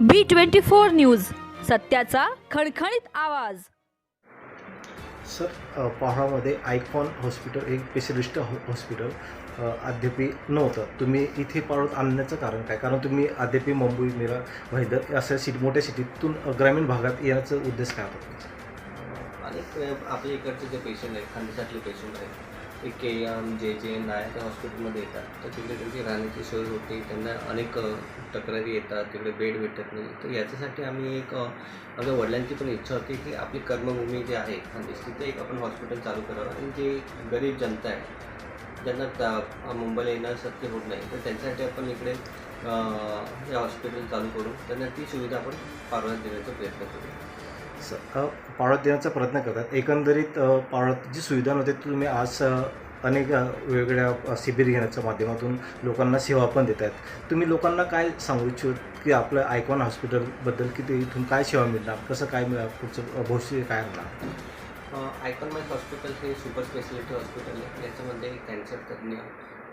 बी twenty four news सत्याचा खणखणीत आवाज. सर पहाडामध्ये आयकॉन हॉस्पिटल एक स्पेशलिस्ट हॉ हॉस्पिटल अद्यापी नव्हतं. तुम्ही इथे पाळत आणण्याचं कारण काय? कारण तुम्ही अद्यापी मुंबई मिरा वैदर अशा सिटी मोठ्या सिटीतून ग्रामीण भागात येण्याचा उद्देश काय होता अनेक अ, आपल्या इकडचे जे पेशंट आहेत खानदेशातले पेशंट आहेत के एम जे जे नायक हॉस्पिटलमध्ये येतात तर तिकडे त्यांची राहण्याची सोय होते. त्यांना अनेक तक्रारी येतात तिकडे बेड भेटत नाही. तर याच्यासाठी आम्ही एक माझ्या वडिलांची पण इच्छा होती की आपली कर्मभूमी जी आहे खानदेश तिथे एक आपण हॉस्पिटल चालू करावं. आणि जे गरीब जनता आहे ज्यांना त्या मुंबईला येणं शक्य होत नाही तर त्यांच्यासाठी आपण इकडे हे हॉस्पिटल चालू करू. त्यांना ती सुविधा आपण पारवात देण्याचा प्रयत्न करू. स पाळत देण्याचा प्रयत्न करतात. एकंदरीत पाळत जी सुविधा नव्हती ती तुम्ही आज अनेक वेगवेगळ्या शिबिर घेण्याच्या माध्यमातून लोकांना सेवा पण देत आहेत. तुम्ही लोकांना काय सांगू इच्छित की आपलं आयकॉन हॉस्पिटलबद्दल की ते इथून काय सेवा मिळणार? कसं काय मिळणार? पुढचं भविष्य काय होणार? आयकॉन माय हॉस्पिटल हे सुपर स्पेशालिटी हॉस्पिटल आहे. याच्यामध्ये कॅन्सर तज्ज्ञ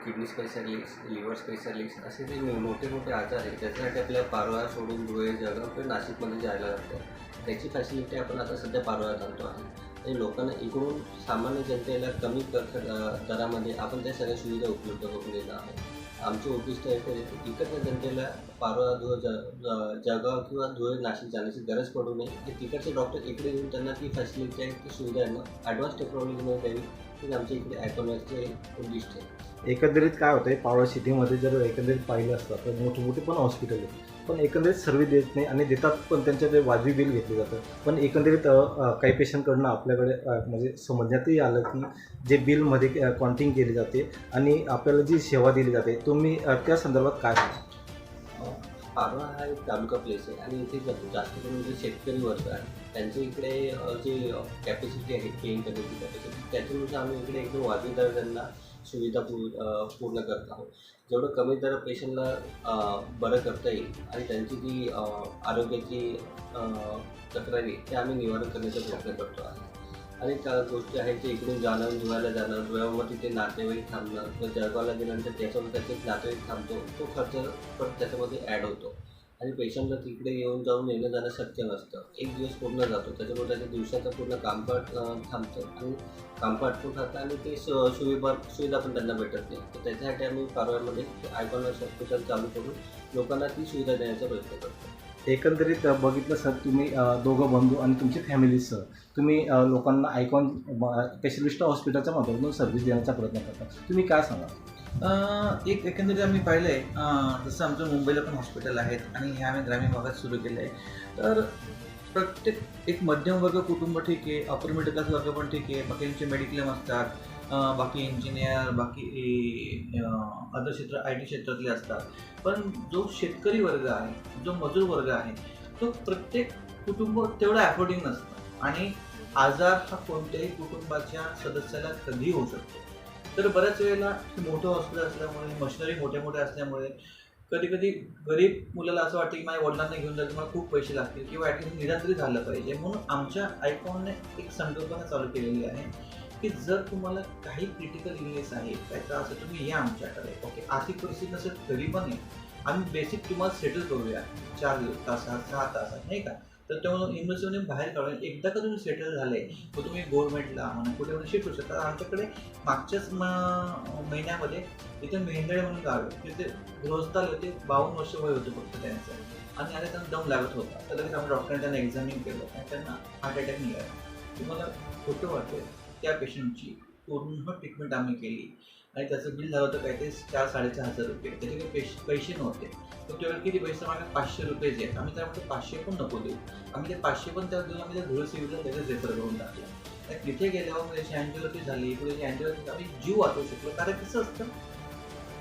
किडनी स्पेशालिस्ट लिव्हर स्पेशालिस्ट असे जे मोठे मोठे आजार आहेत त्याच्यासाठी आपल्या पारोळा सोडून धुळे जळगाव किंवा नाशिकमध्ये जायला लागतं. त्याची फॅसिलिटी आपण आता सध्या पारोळ्यात आणतो आहे. आणि लोकांना इकडून सामान्य जनतेला कमी दरामध्ये आपण त्या सगळ्या सुविधा उपलब्ध करून देणार आहे आमचे उद्दिष्ट आहे तिकडच्या जनतेला पारोळा धुळे ज जळगाव किंवा धुळे नाशिक जाण्याची गरज पडू नये. की तिकडचे डॉक्टर इकडे येऊन त्यांना ती फॅसिलिटी आहे ती सुविधा आहे ना ॲडव्हान्स टेक्नॉलॉजीमध्ये द्यावी. हे आमच्या इकडे ॲटोमॅकचे उद्दिष्ट आहे. एकंदरीत काय होतं आहे पारोळा सिटीमध्ये जर एकंदरीत पाहिलं असतं तर मोठे मोठे पण हॉस्पिटल आहेत. पण एकंदरीत सर्व्हिस देत नाही आणि देतात पण त्यांच्याकडे वाजवी बिल घेतलं जातं. पण एकंदरीत काही पेशंटकडनं आपल्याकडे म्हणजे समजण्यातही आलं की जे बिलमध्ये काउंटिंग केली जाते आणि आपल्याला जी सेवा दिली जाते तुम्ही त्या संदर्भात काय पारवा हा एक तालुका प्लेस आहे आणि इथे जास्त करून जे शेतकरी वर्ग आहे त्यांच्या इकडे जे कॅपॅसिटी आहे पेइंग करण्याची कॅपॅसिटी त्याच्यानुसार आम्ही इकडे एकदम वाजवी दर त्यांना सुविधा पूर पूर्ण करत आहोत. जेवढं कमी दर पेशंटला बरं करता येईल आणि त्यांची जी आरोग्याची तक्रारी ते आम्ही निवारण करण्याचा प्रयत्न करतो आहे. आणि त्या गोष्टी आहेत ते इकडून जाणं धुवायला जाणं धुळ्यावर तिथे नातेवाईक थांबणं किंवा जळगावला गेल्यानंतर त्याच्यावर त्याचे नातेवाईक थांबतो तो खर्च पण त्याच्यामध्ये ॲड होतो. आणि पेशंटला तिकडे येऊन जाऊन येणं जाणं शक्य नसतं. एक दिवस पूर्ण जातो. त्याच्यामुळे त्याच्या दिवसाचं पूर्ण कामकाज थांबतं. आणि कामकाज पण राहतं आणि ते सुविधा सुविधा पण त्यांना भेटत नाही. तर त्याच्यासाठी आम्ही कारवाईमध्ये आयकॉनर्स हॉस्पिटल चालू करून लोकांना ती सुविधा देण्याचा प्रयत्न करतो. एकंदरीत बघितलं सर तुम्ही दोघं बंधू आणि तुमची फॅमिलीसह तुम्ही लोकांना आयकॉन स्पेशलिस्ट हॉस्पिटलच्या माध्यमातून सर्व्हिस देण्याचा प्रयत्न करता. तुम्ही काय सांगा एक एकंदरीत आम्ही पाहिलं आहे जसं आमचं मुंबईला पण हॉस्पिटल आहेत आणि हे आम्ही ग्रामीण भागात सुरू केलं आहे तर प्रत्येक एक मध्यम वर्ग कुटुंब ठीक आहे अपर मिडल क्लास वर्ग पण ठीक आहे बाकी मेडिक्लेम असतात बाकी इंजिनियर बाकी अदर क्षेत्र आय टी क्षेत्रातले असतात. पण जो शेतकरी वर्ग आहे जो मजूर वर्ग आहे तो प्रत्येक कुटुंब तेवढं अफोर्डिंग नसतं. आणि आजार हा कोणत्याही कुटुंबाच्या सदस्याला कधीही होऊ शकतो. तर बऱ्याच वेळेला मोठं हॉस्पिटल असल्यामुळे मशिनरी मोठ्या मोठ्या असल्यामुळे कधी कधी गरीब मुलाला असं वाटतं की माझ्या वडिलांना घेऊन जायचं मला खूप पैसे लागतील किंवा ॲटलिस्ट निदान तरी झालं पाहिजे. म्हणून आमच्या आयकॉनने एक संकल्पना चालू केलेली आहे. की जर तुम्हाला काही क्रिटिकल इलनेस आहे काय त्रास आहे तुम्ही या आमच्याकडे. ओके आर्थिक परिस्थिती नसेल तरी पण आहे आम्ही बेसिक तुम्हाला सेटल करूया. चार दिवस तासात सहा तासात नाही का? तर तेव्हा इन्व्हेस्टमेंट बाहेर काढून एकदा का तुम्ही सेटल झाले तर तुम्ही गव्हर्नमेंटला म्हणा कुठे पण शिफ्ट होऊ शकता. आमच्याकडे मागच्याच म- महिन्यामध्ये इथे मेहंदळे म्हणून गाव आहे. तिथे गृहस्थाल होते बावन्न वर्ष वय होतं फक्त त्यांचं. आणि आता त्यांना दम लागत होता. तर लगेच आम्ही डॉक्टरांनी त्यांना एक्झामिन केलं. आणि त्यांना हार्ट अटॅक निघाला. तुम्हाला खोटं वाटेल त्या पेशंटची पूर्ण ट्रीटमेंट आम्ही केली. आणि त्याचं बिल झालं होतं काय ते चार साडेचार हजार रुपये. त्याचे काही पैसे पैसे नव्हते. तर तेव्हा किती पैसे? मागे पाचशे रुपये आहेत. आम्ही त्यामध्ये पाचशे पण नको देऊ. आम्ही ते पाचशे पण त्या देऊन आम्ही त्या धुळे सिव्हिलला त्याचं रेफर करून टाकलं. तर तिथे गेल्यावर त्याची अँजिओलॉजी झाली. पुढे अँजिओलॉजी आम्ही जीव वाचवू शकलो. कारण कसं असतं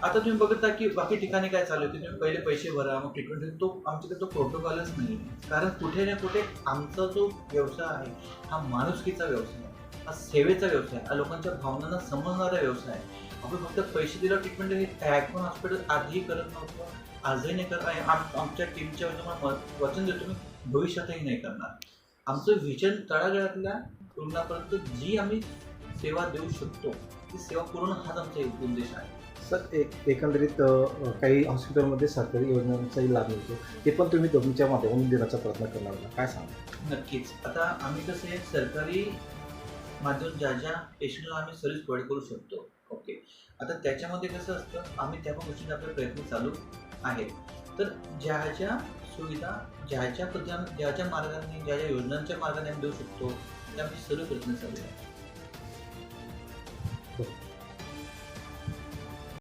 आता तुम्ही बघता की बाकी ठिकाणी काय चालू आहे? तुम्ही पहिले पैसे भरा मग ट्रीटमेंट तो आमच्याकडे तो प्रोटोकॉलच नाही कारण कुठे ना कुठे आमचा जो व्यवसाय आहे हा माणुसकीचा व्यवसाय आहे. हा सेवेचा व्यवसाय हा लोकांच्या भावनांना समजणारा व्यवसाय आहे. आपण फक्त पैसे दिला ट्रीटमेंट हे ॲक्वन हॉस्पिटल आधीही करत नव्हतं आजही नाही करत आहे. आम आमच्या टीमच्या तुम्हाला म- वचन देतो मी भविष्यातही नाही करणार. आमचं विजन तळागाळातल्या तुलनापर्यंत जी आम्ही सेवा देऊ शकतो ती सेवा पूर्ण हाच आमचा एक उद्देश आहे. सर एक एकंदरीत काही हॉस्पिटलमध्ये सरकारी योजनांचाही लाभ मिळतो. ते पण तुम्ही तुमच्या माध्यमातून देण्याचा प्रयत्न करणार? काय सांगा नक्कीच. आता आम्ही कसं आहे सरकारी माध्यम ज्या ज्या पेशंटला आम्ही सर्व्हिस प्रोव्हाइड करू शकतो. ओके आता त्याच्यामध्ये कसं असतं आम्ही त्या पण गोष्टीचे आपले प्रयत्न चालू आहेत तर ज्या ज्या सुविधा ज्या ज्या पद्धतीने ज्या ज्या मार्गाने ज्या ज्या योजनांच्या मार्गाने आम्ही देऊ शकतो त्या आमचे सर्व प्रयत्न चालू आहे हो.